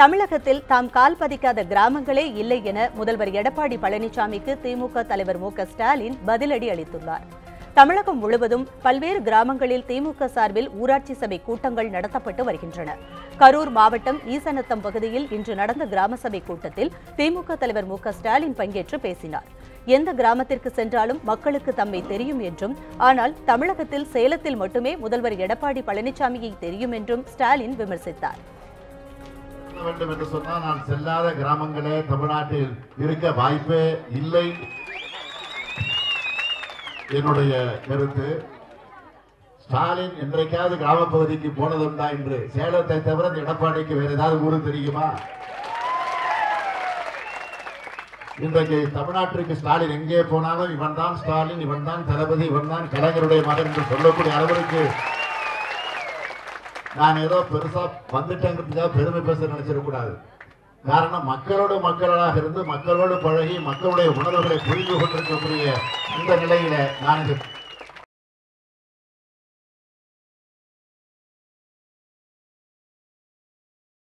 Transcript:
தமிழகத்தில் தாம் கால் பதிக்காத கிராமங்களே இல்லை என முதல்வர் எடப்பாடி பழனிசாமிக்கு திமுக தலைவர் மு ஸ்டாலின் பதிலடி அளித்துள்ளார். தமிழகம் முழுவதும் பல்வேறு கிராமங்களில் திமுக சார்பில் ஊராட்சி சபை கூட்டங்கள் நடத்தப்பட்டு வருகின்றன. கரூர் மாவட்டம் ஈசனத்தம் பகுதியில் இன்று நடந்த கிராம சபை கூட்டத்தில் திமுக தலைவர் மு ஸ்டாலின் பங்கேற்று பேசினார். எந்த கிராமத்திற்கு சென்றாலும் மக்களுக்கு தம்மை தெரியும் என்றும் ஆனால் தமிழகத்தில் சேலத்தில் மட்டுமே முதல்வர் எடப்பாடி பழனிசாமியை தெரியும் என்றும் ஸ்டாலின் விமர்சித்தார். சொல்ல வேண்டும் என்று சொன்னால் நான் செல்லாத கிராமங்களே தமிழ்நாட்டில் இருக்க வாய்ப்பே இல்லை. என்னுடைய கருத்து ஸ்டாலின் என்றைக்காவது கிராமப்பகுதிக்கு போனதுண்டா என்று சேலத்தை தவிர இந்த எடப்பாடிக்கு வேற ஏதாவது ஊரு தெரியுமா? இன்றைக்கு தமிழ்நாட்டிற்கு ஸ்டாலின் எங்கே போனாலும் இவன் தான் ஸ்டாலின் இவன் தான் தளபதி இவன் தான் கலைஞருடைய மகன் என்று சொல்லக்கூடிய அளவிற்கு நான் ஏதோ பெருசா வந்துட்டேங்கிறதுக்காக பெருமை பேச நினைச்சிடக்கூடாது. காரணம் மக்களோடு மக்களாக இருந்து மக்களோடு பழகி மக்களுடைய உணர்வுகளை புரிந்து கொண்டிருக்கக்கூடிய இந்த நிலையில நான் இந்த